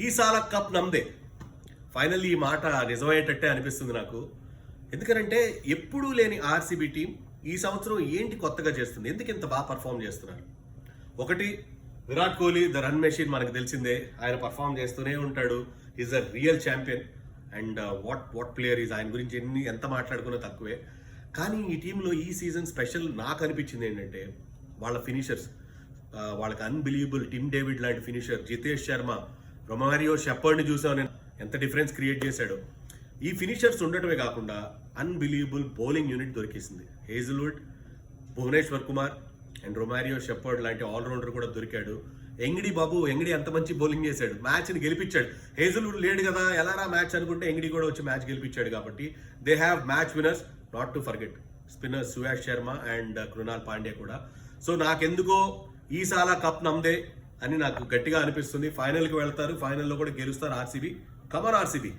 ఈ సాల cup నమ్దే. Final ఈ మాట నిజమయ్యేటట్టే అనిపిస్తుంది నాకు. ఎందుకనంటే ఎప్పుడూ లేని ఆర్సీబీ టీం ఈ సంవత్సరం ఏంటి కొత్తగా చేస్తుంది? ఎందుకు ఇంత బాగా పర్ఫామ్ చేస్తున్నారు? ఒకటి Virat Kohli the run machine మనకు తెలిసిందే. ఆయన పర్ఫామ్ చేస్తూనే ఉంటాడు. Is a real champion and what what player is ఆయన గురించి ఎన్ని ఎంత మాట్లాడుకున్నా తక్కువే. కానీ ఈ టీంలో ఈ సీజన్ స్పెషల్ నాకు అనిపించింది ఏంటంటే వాళ్ళ ఫినిషర్స్ uh, వాళ్ళకి అన్బిలీవబుల్ టిమ్ డేవిడ్ లాంటి ఫినిషర్ జితేష్ శర్మ రొమారియో షెపర్డ్ని చూసాను నేను. ఎంత డిఫరెన్స్ క్రియేట్ చేశాడు. ఈ ఫినిషర్స్ ఉండటమే కాకుండా unbelievable bowling unit దొరికేసింది. Hazlewood Bhuvneshwar Kumar and Romario Shepherd లాంటి ఆల్రౌండర్ కూడా దొరికాడు. ఎంగిడి బాబు ఎంగిడి అంత మంచి బౌలింగ్ చేశాడు. మ్యాచ్ని గెలిపించాడు. హేజల్వుడ్ లేడు కదా ఎలారా మ్యాచ్ అనుకుంటే ఎంగిడి కూడా వచ్చి మ్యాచ్ గెలిపించాడు కాబట్టి they have match winners not to forget spinner Suyash Sharma and Krunal Pandya కూడా. సో నాకెందుకో ఈసాల కప్ నమ్దే. అని నాకు గట్టిగా అనిపిస్తుంది. ఫైనల్కి వెళ్తారు. ఫైనల్లో కూడా గెలుస్తారు ఆర్సీబీ. Comer RCB.